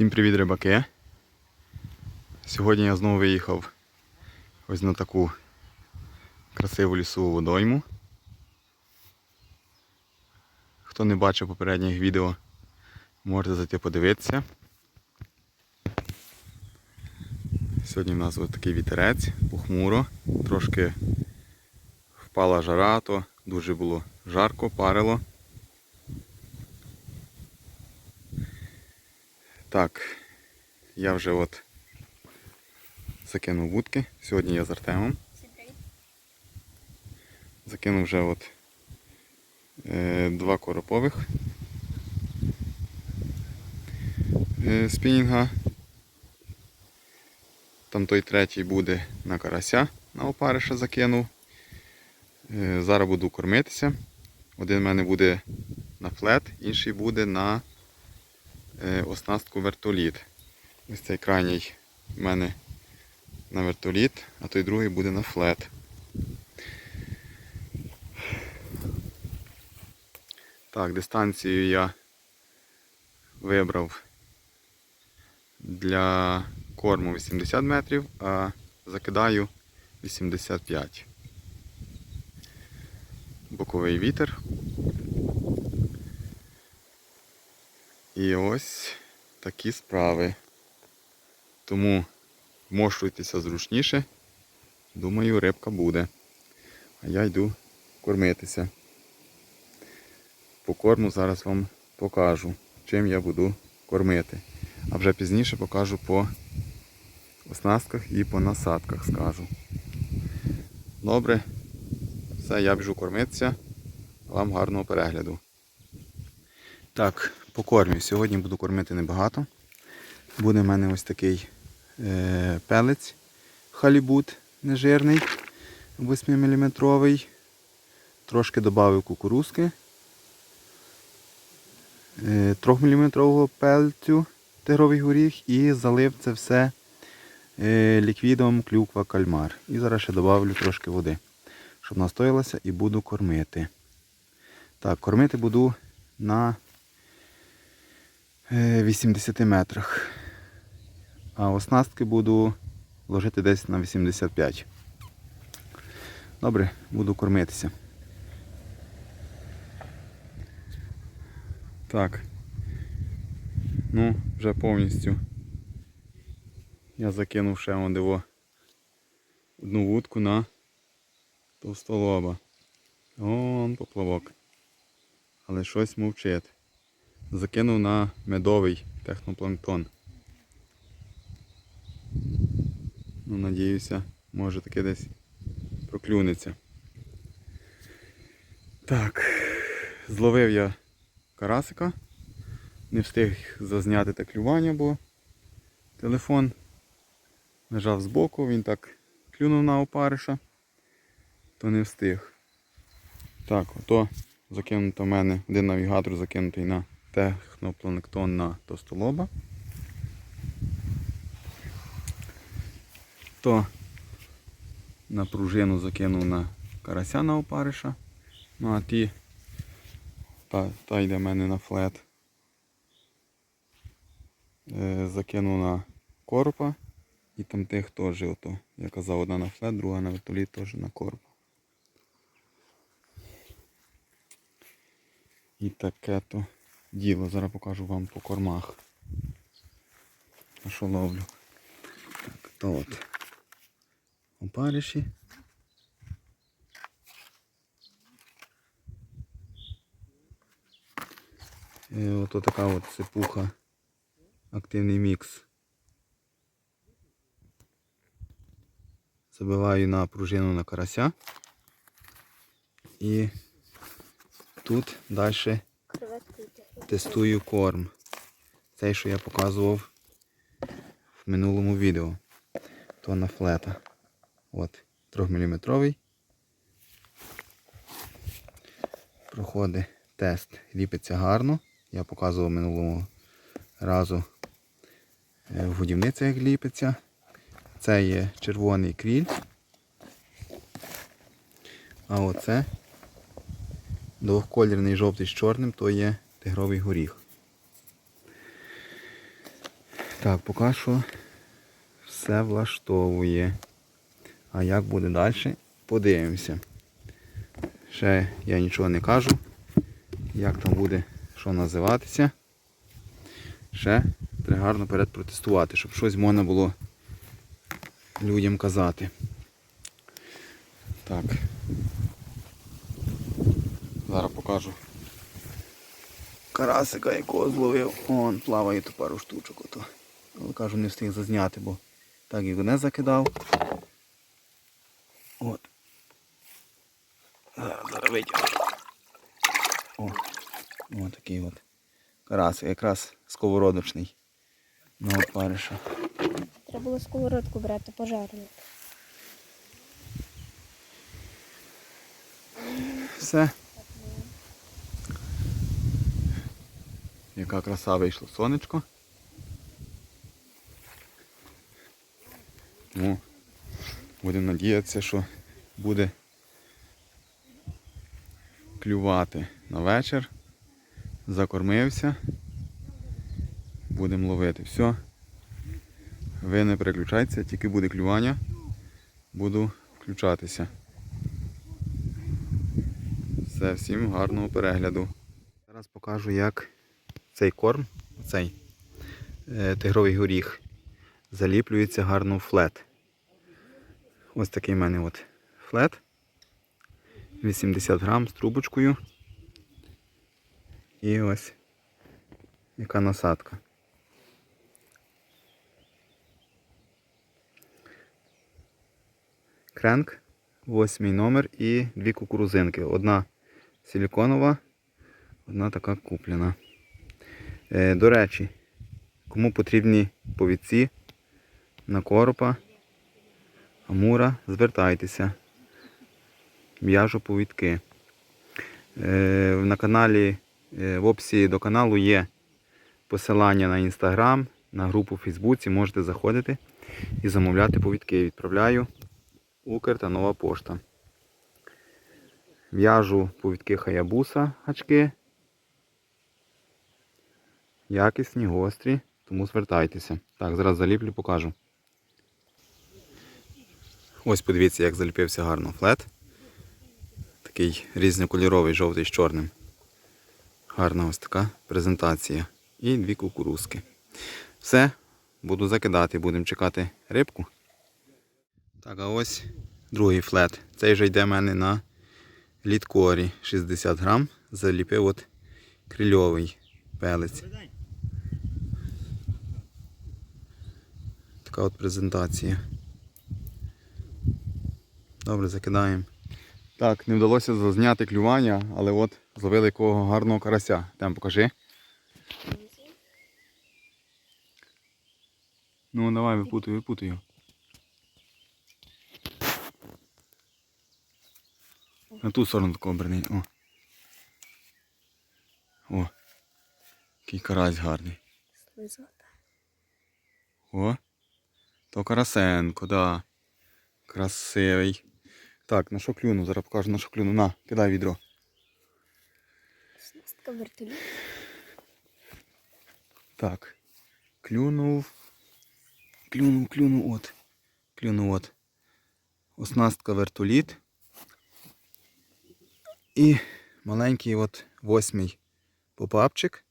Всім привіт, рибаки! Сьогодні я знову виїхав ось на таку красиву лісову водойму. Хто не бачив попередніх відео, можете зайти подивитися. Сьогодні в нас ось такий вітерець, похмуро, трошки впала жара, то дуже було жарко, парило. Так, я вже от закинув вудки. Сьогодні я з Артемом. Закинув вже от е, два коропових е, спінінга. Там той третій буде на карася, на опариша закинув. Е, зараз буду кормитися. Один в мене буде на флет, інший буде на оснастку вертоліт. Ось цей крайній в мене на вертоліт, а той другий буде на флет. Так, дистанцію я вибрав для корму 80 метрів, а закидаю 85. Боковий вітер. І ось такі справи. Тому вмощуйтеся зручніше. Думаю, рибка буде. А я йду кормитися. По корму зараз вам покажу, чим я буду кормити. А вже пізніше покажу по оснастках і по насадках скажу. Добре, все, я біжу кормитися. Вам гарного перегляду. Так, по. Сьогодні буду кормити небагато. Буде в мене ось такий е, пелець халібут нежирний, 8-мм. Трошки додав кукурузки. 3-мм пельцю тигровий горіх і залив це все е, ліквідом клюква кальмар. І зараз ще додавлю трошки води, щоб настоялася і буду кормити. Так, кормити буду на е, 80 метрах. А оснастки буду ложити десь на 85. Добре, буду кормитися. Так. Ну, вже повністю. Я закинув ще он диво одну вудку на товстолоба. Он поплавок. Але щось мовчить. Закинув на медовий технопланктон. Ну, надіюся, може таки десь проклюнеться. Так, зловив я карасика. Не встиг зазняти те клювання, бо телефон лежав збоку, він так клюнув на опариша, то не встиг. Так, ото закинуто в мене один навігатор закинутий на технопланктон на тостолоба. То на пружину закинув на карася на опариша. Ну а ті та, та йде в мене на флет. Е, закинув на коропа і там тих теж ото. Я казав, одна на флет, друга на вертоліт теж на коропа. І таке то діло. Зараз покажу вам по кормах. А що ловлю? Так, то от. Опариші. І от така от сипуха. Активний мікс. Забиваю на пружину на карася. І тут далі тестую корм. Цей, що я показував в минулому відео. То на флета. От, 3-мм. Проходить тест. Ліпиться гарно. Я показував минулого разу е, в годівниці, як ліпиться. Це є червоний кріль. А оце двохколірний жовтий з чорним, то є тигровий горіх. Так, поки що все влаштовує. А як буде далі, подивимося. Ще я нічого не кажу, як там буде що називатися. Ще треба гарно перед протестувати, щоб щось можна було людям казати. Так. Зараз покажу. Карасика, якого зловив. Он плаває то пару штучок. Ото. Але кажу, не встиг зазняти, бо так його не закидав. От. Зараз, зараз витягну. О, о, такий от. Карасик, якраз сковородочний. Ну, опариша. Треба було сковородку брати, пожарну. Все. Яка краса вийшло сонечко. Ну, будемо надіятися, що буде клювати на вечір. Закормився. Будемо ловити. Все. Ви не переключайтеся, тільки буде клювання. Буду включатися. Все, всім гарного перегляду. Зараз покажу, як цей корм, цей е, тигровий горіх, заліплюється гарно в флет. Ось такий в мене от флет. 80 грам з трубочкою. І ось яка насадка. Кренк, восьмий номер і дві кукурузинки. Одна силіконова, одна така куплена. Е, до речі, кому потрібні повідці на коропа, амура, звертайтеся. В'яжу повідки. Е, на каналі, е, в описі до каналу є посилання на інстаграм, на групу в Фейсбуці. Можете заходити і замовляти повідки. Відправляю Укр та нова пошта. В'яжу повідки хаябуса гачки. Якісні, гострі, тому звертайтеся. Так, зараз заліплю, покажу. Ось подивіться, як заліпився гарно флет. Такий різнокольоровий, жовтий з чорним. Гарна ось така презентація. І дві кукурузки. Все, буду закидати, будемо чекати рибку. Так, а ось другий флет. Цей вже йде в мене на літкорі 60 грам. Заліпив от крильовий пелець. Така от презентація. Добре, закидаємо. Так, не вдалося зазняти клювання, але от зловили якого гарного карася. Там покажи. Ну давай випутуй, випутуй. На ту сторону тако оберни. О. О. Який карась гарний. Слизота. О. То Карасенко, да. Красивий. Так, на що клюну? Зараз покажу на що клюну. На, кидай відро. Снастка вертоліт. Так. Клюнув. Клюнув, клюнув, от. Клюнув от. Оснастка вертоліт. І маленький от восьмий попапчик.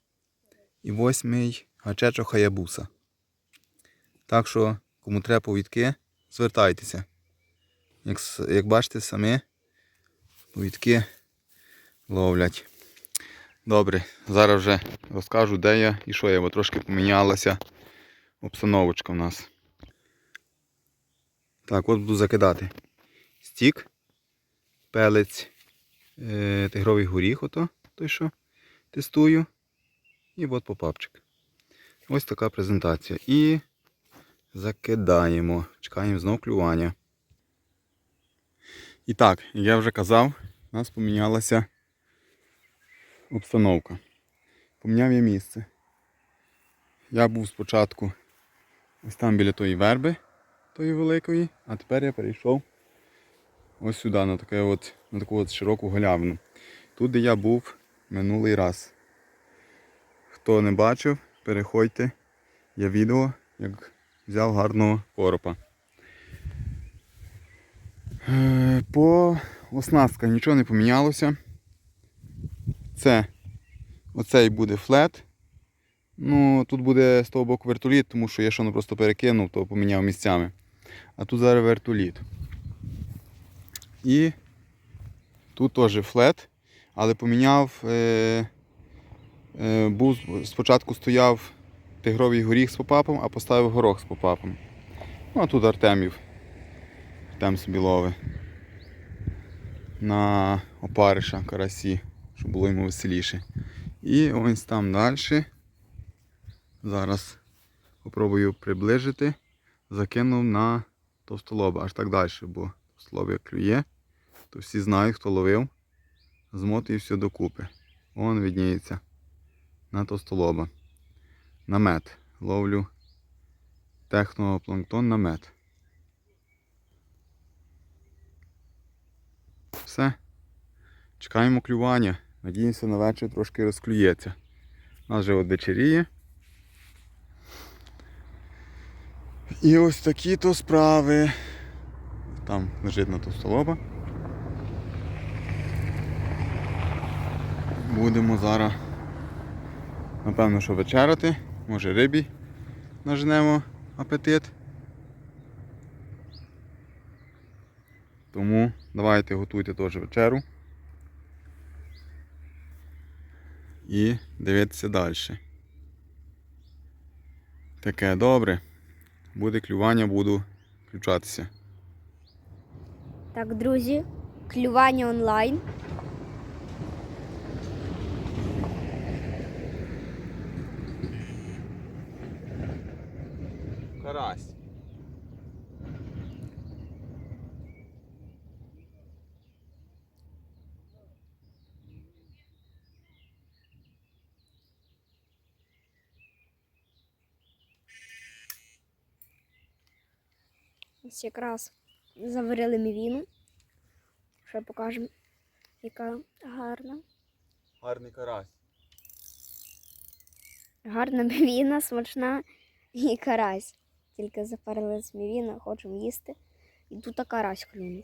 І восьмий гачечо хаябуса. Так що, кому треба повідки, звертайтеся. Як, як бачите самі, повідки ловлять. Добре, зараз вже розкажу, де я і що я, бо трошки помінялася обстановочка в нас. Так, от буду закидати стік, пелець, е, тигровий горіх, ото, той що тестую. І от попапчик. Ось така презентація. І закидаємо. Чекаємо знов клювання. І так, як я вже казав, у нас помінялася обстановка. Поміняв я місце. Я був спочатку ось там біля тої верби, тої великої, а тепер я перейшов ось сюди, на, таке от, на таку от широку галявину. Тут, де я був минулий раз. Хто не бачив, переходьте. Є відео, як взяв гарного коропа. Е, По оснастках нічого не помінялося. Це оцей буде флет. Ну, тут буде з того боку вертоліт, тому що я що просто перекинув, то поміняв місцями. А тут зараз вертоліт. І тут теж флет, але поміняв. Е, е, був, спочатку стояв тигровий горіх з попапом, а поставив горох з попапом. Ну, а тут Артемів. Артем собі ловить. На опариша карасі, щоб було йому веселіше. І ось там далі. Зараз попробую приближити. Закинув на товстолоба, аж так далі, бо товстолоб як клює, то всі знають, хто ловив. Змотую все докупи. Вон відніється на товстолоба. На мед. Ловлю технопланктон на мед. Все. Чекаємо клювання. Надіємося, на вечір трошки розклюється. У нас вже от вечеріє. І ось такі то справи. Там лежить на товстолоба. Будемо зараз, напевно, що вечеряти. Може рибі нажнемо апетит. Тому давайте готуйте теж вечеру. І дивитися далі. Таке добре. Буде клювання, буду включатися. Так, друзі, клювання онлайн. Карась. Ось якраз заварили мівіну. Ще покажемо, яка гарна. Гарний карась. Гарна мівіна, смачна і карась. Тільки запарили з мівіна, хочемо їсти. І тут така карась клюнув.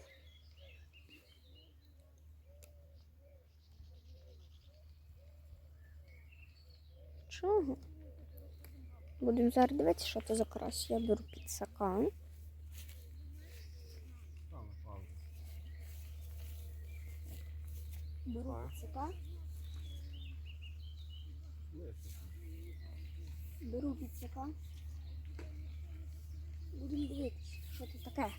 Чого? Будемо зараз дивитися, що це за карась. Я беру підсака. Беру підсака. Беру підсака. Будемо дивитися, що це таке.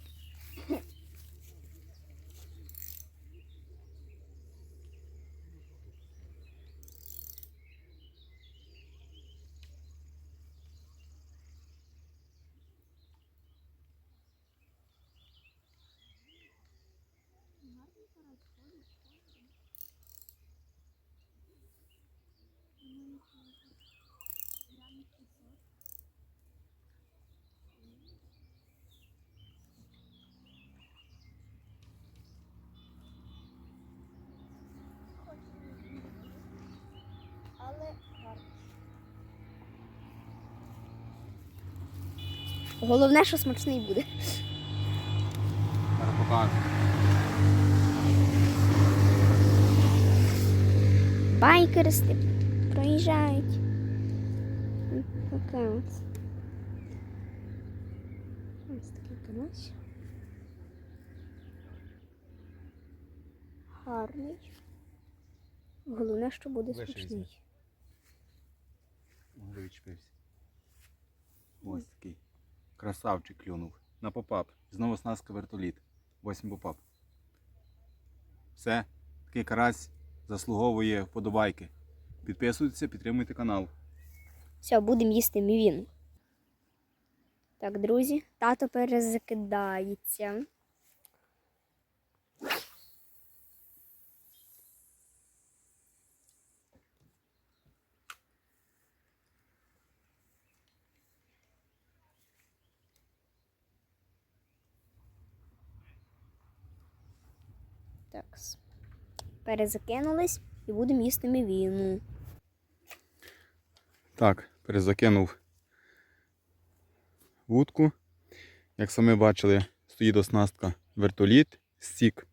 Але гарно. Головне, що смачний буде. Байкеристи проїжджають. Ось такий канось. Гарний. Головне, що буде смачний. Може відчепився. Ось такий. Красавчик клюнув. На попап. Знову снаска вертоліт. 8 попап. Все. Такий карась заслуговує вподобайки. Підписуйтеся, підтримуйте канал. Все, будемо їсти мівін. Так, друзі, тато перезакидається. Так. Перезакинулись і будемо їсти мівіну. Так, перезакинув вудку. Як самі бачили, стоїть оснастка вертоліт, стік,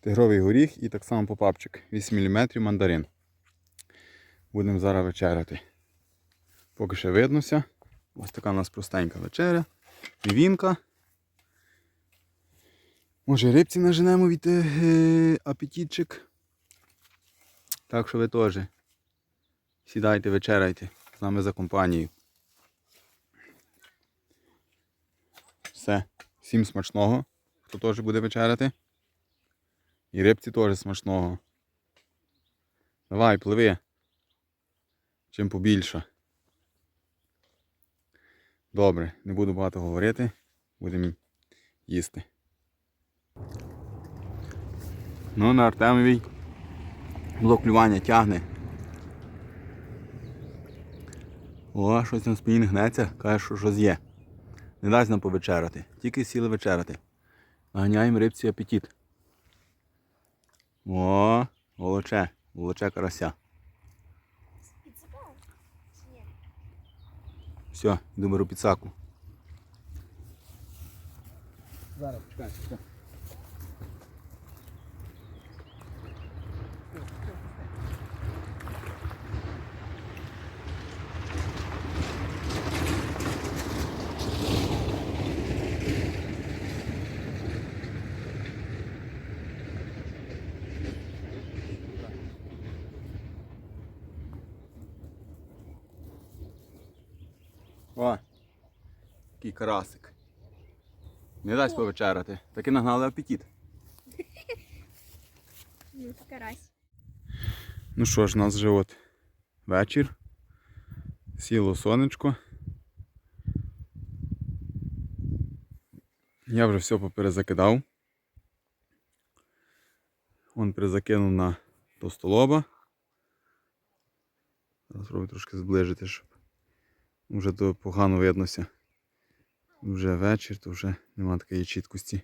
тигровий горіх і так само попапчик 8 мм мандарин. Будемо зараз вечеряти. Поки ще виднося. Ось така у нас простенька вечеря. Півінка. Може рибці наженемо від е, апетитчик. Так що ви теж сідайте, вечеряйте з нами за компанією. Все. Всім смачного, хто теж буде вечеряти. І рибці теж смачного. Давай, пливи. Чим побільше. Добре, не буду багато говорити. Будемо їсти. Ну, на Артемовій блок клювання тягне. О, щось там спін гнеться, каже, що щось є. Не дасть нам повечеряти. Тільки сіли вечеряти. Наганяємо рибці апетит. О, волоче, волоче карася. Все, йду беру підсаку. Зараз, чекай, чекай. О, який карасик. Не дасть повечеряти. Таки нагнали апетит. Ну, карась. Ну що ж, у нас вже от вечір. Сіло сонечко. Я вже все поперезакидав. Вон перезакинув на товстолоба. Зараз спробую трошки зближити, щоб вже то погано виднося. Вже вечір, то вже нема такої чіткості.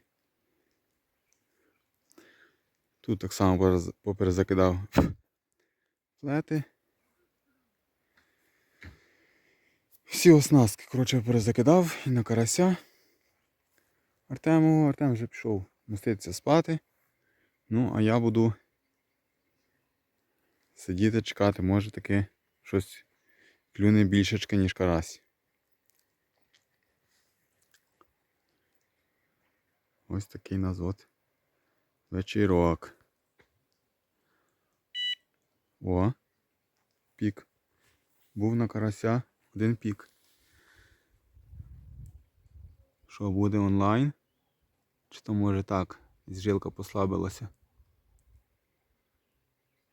Тут так само поперезакидав плети. Всі оснастки, коротше, перезакидав і на карася. Артему, Артем вже пішов моститися спати. Ну, а я буду сидіти, чекати, може таки щось клюне більшечке, ніж карась. Ось такий у вечірок. О, пік. Був на карася один пік. Що буде онлайн? Чи то може так? Жилка послабилася?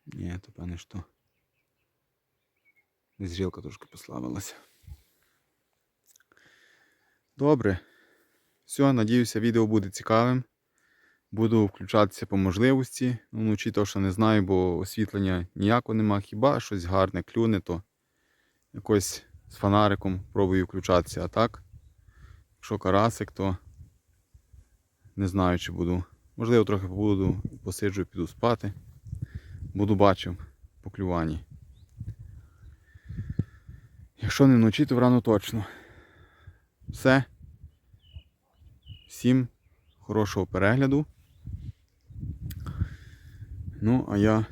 Ні, то певне що. Жилка трошки послабилася. Добре. Все, надіюся, відео буде цікавим. Буду включатися по можливості. Ну, вночі то, що не знаю, бо освітлення ніякого нема. Хіба щось гарне клюне, то якось з фонариком пробую включатися. А так, якщо карасик, то не знаю, чи буду. Можливо, трохи побуду, посиджу, піду спати. Буду бачив по клюванні. Якщо не вночі, то врано точно. Все. Всім хорошого перегляду. Ну, а я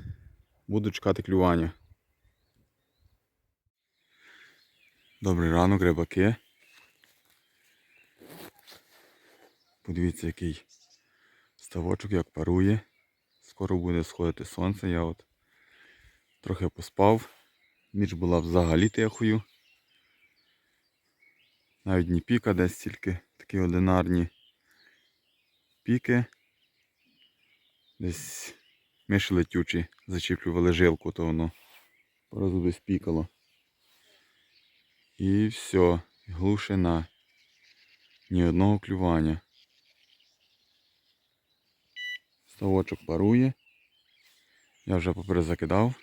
буду чекати клювання. Добрий ранок, рибаки. Подивіться, який ставочок, як парує. Скоро буде сходити сонце. Я от трохи поспав. Ніч була взагалі тихою. Навіть не піка, десь тільки такі одинарні піки. Десь миші летючі зачіплювали жилку, то воно просто би спікало. І все, глушина. Ні одного клювання. Ставочок парує. Я вже поперезакидав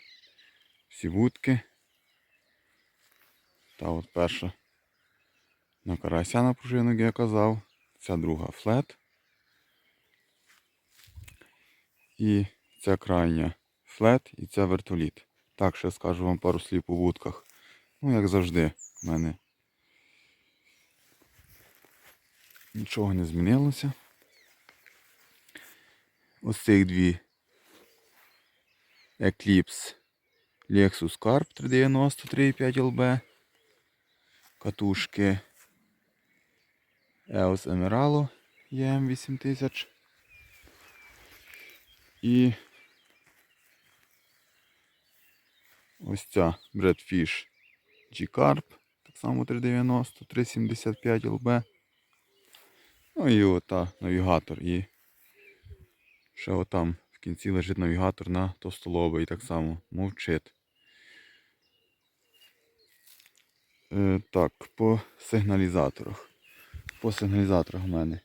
всі вудки. Та от перша на карася на пружину, я казав. Ця друга флет. І ця крайня флет і це вертоліт. Так, ще скажу вам пару слів по вудках. Ну, як завжди, в мене Нічого не змінилося. Ось цих дві Eclipse Lexus Carp 390 3,5 LB. Катушки EOS Emeralo EM 8000. І ось ця Bradfish G-Carp, так само 390, 375 LB. Ну і ота навігатор. І ще отам в кінці лежить навігатор на товстолобий так само мовчить. Е, так, по сигналізаторах. По сигналізаторах в мене.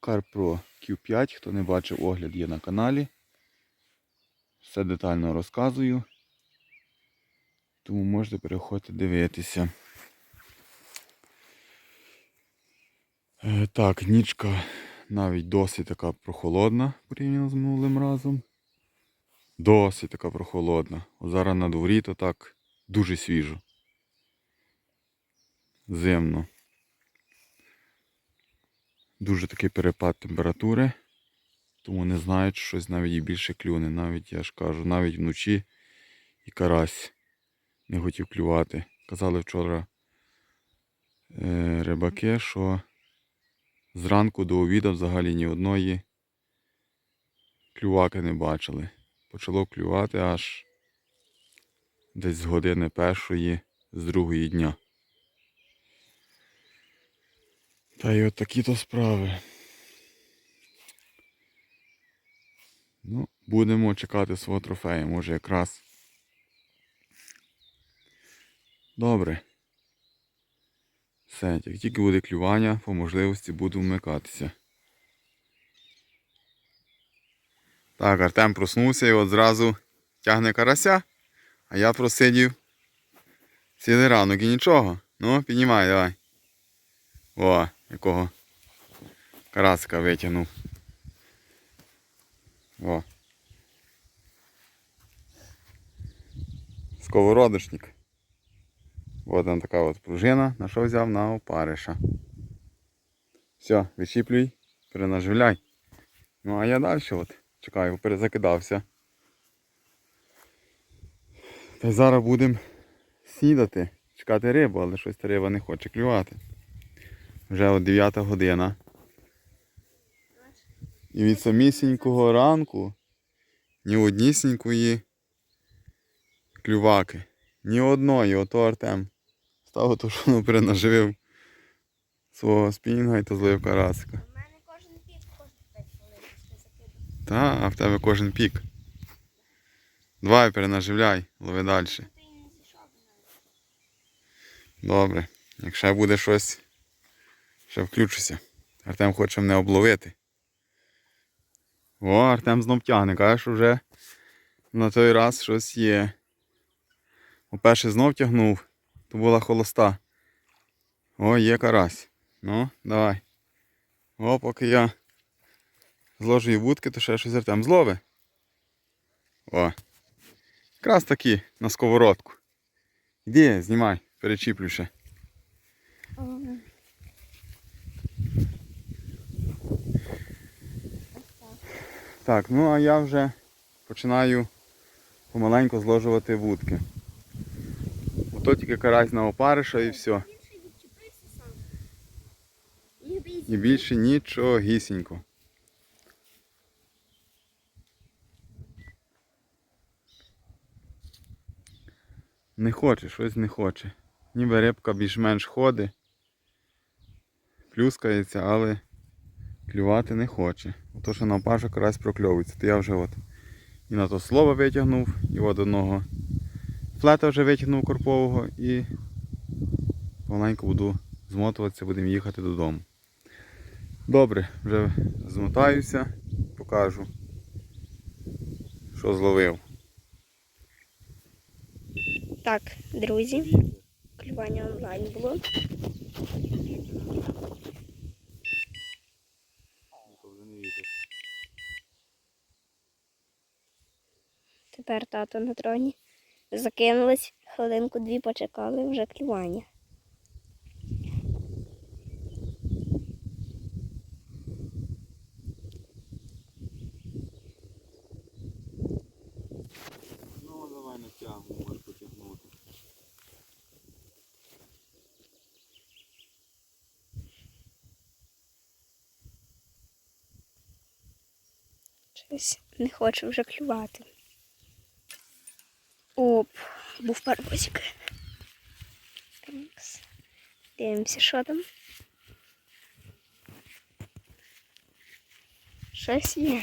CarPro Q5, хто не бачив огляд є на каналі. Все детально розказую. Тому можете переходити дивитися. Е, Так, нічка навіть досить така прохолодна порівняно з минулим разом. Досить така прохолодна. О, зараз на дворі то так дуже свіжо. Зимно. Дуже такий перепад температури. Тому не знаю, щось навіть і більше клюне. Навіть я ж кажу, навіть вночі і карась не хотів клювати. Казали вчора е, рибаки, що зранку до обіду взагалі ні одної клюваки не бачили. Почало клювати аж десь з години першої, з другої дня. Та й от такі то справи. Ну, будемо чекати свого трофея, може якраз. Добре. Все, як тільки буде клювання, по можливості буду вмикатися. Так, Артем проснувся і от зразу тягне карася, а я просидів цілий ранок і нічого. Ну, піднімай, давай. О, якого карасика витягнув. О. Сковородочник. Ось там така от пружина, на що взяв на опариша. Все, вичіплюй, перенаживляй. Ну а я далі от чекаю, перезакидався. Та зараз будемо снідати, чекати рибу, але щось риба не хоче клювати. Вже от 9 година. І від самісінького ранку ні однісінької клюваки. Ні одної, ото Артем. Став то, що воно перенаживив свого спінінга і то злив карасика. У мене кожен пік кожен 5 хвилин після закиду. Та, а в тебе кожен пік. Давай перенаживляй, лови далі. Навіть. Добре. Якщо буде щось, ще включуся. Артем хоче мене обловити. О, Артем знов тягне, каже, що вже на той раз щось є. По-перше, знов тягнув, то була холоста. О, є карась. Ну, давай. О, поки я зложу її вудки, то ще щось Артем злови. О. Якраз таки на сковородку. Іди, знімай, перечіплю ще. Так, ну а я вже починаю помаленьку зложувати вудки. Ото тільки карась на опариша і все. І більше нічого гісінько. Не хоче, щось не хоче. Ніби рибка більш-менш ходить, плюскається, але клювати не хоче. Ото що на опаша карась прокльовується. То я вже от і на то слово витягнув, і от одного флета вже витягнув корпового і маленько буду змотуватися, будемо їхати додому. Добре, вже змотаюся, покажу, що зловив. Так, друзі. Клювання онлайн було. Тепер тато на троні. Закинулись, хвилинку-дві почекали вже клювання. Ну, давай натягнемо, може потягнути. Не хочу вже клювати. Оп, був паровозик. Такс. Дивимося, що там. Щось є.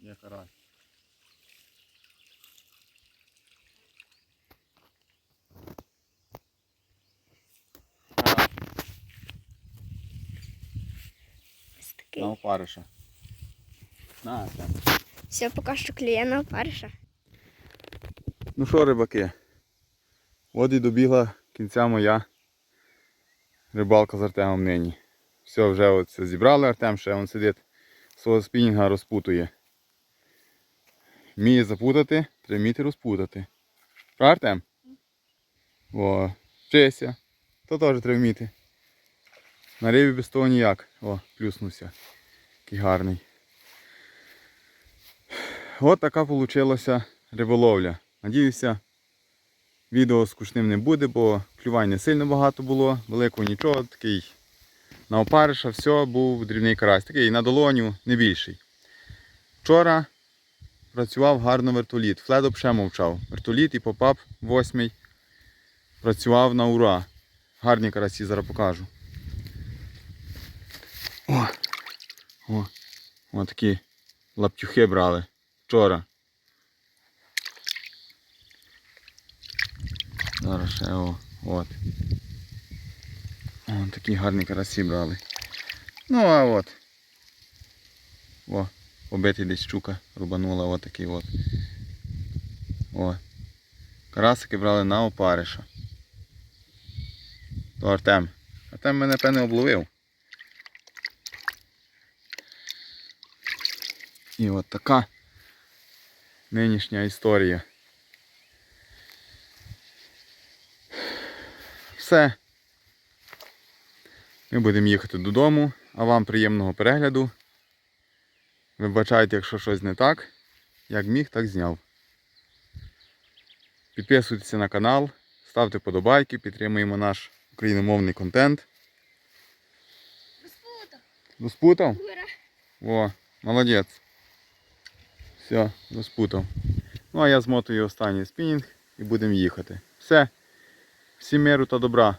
Є карась. На опариша. На, там. Все, поки що клює на опариша. Ну що, рибаки? От і добігла кінця моя рибалка з Артемом нині. Все, вже от все зібрали Артем, ще він сидить, свого спінінга розпутує. Вміє запутати, треба вміти розпутати. Правда, Артем? О, вчися. То теж треба вміти. На рибі без того ніяк. О, плюснувся. Який гарний. От така вийшла риболовля. Надіюся, відео скучним не буде, бо клювань не сильно багато було, великого нічого, такий на опариша, все, був дрібний карась, такий на долоню, не більший. Вчора працював гарно вертоліт, Фледоп ще мовчав. Вертоліт і попап восьмий працював на ура. Гарні карасі зараз покажу. О! О! О, такі лаптюхи брали вчора. Зараз ще о, от. О, такі гарні карасі брали. Ну а от. О, побитий десь щука рубанула от такий от. О. Карасики брали на опариша. То Артем. Артем мене певне обловив. І от така нинішня історія. Все. Ми будемо їхати додому, а вам приємного перегляду. Вибачайте, якщо щось не так. Як міг, так зняв. Підписуйтеся на канал, ставте подобайки, підтримуємо наш україномовний контент. Розпутав? О, молодець. Все, розпутав. Ну а я змотую останній спінінг і будемо їхати. Все. Всім миру та добра.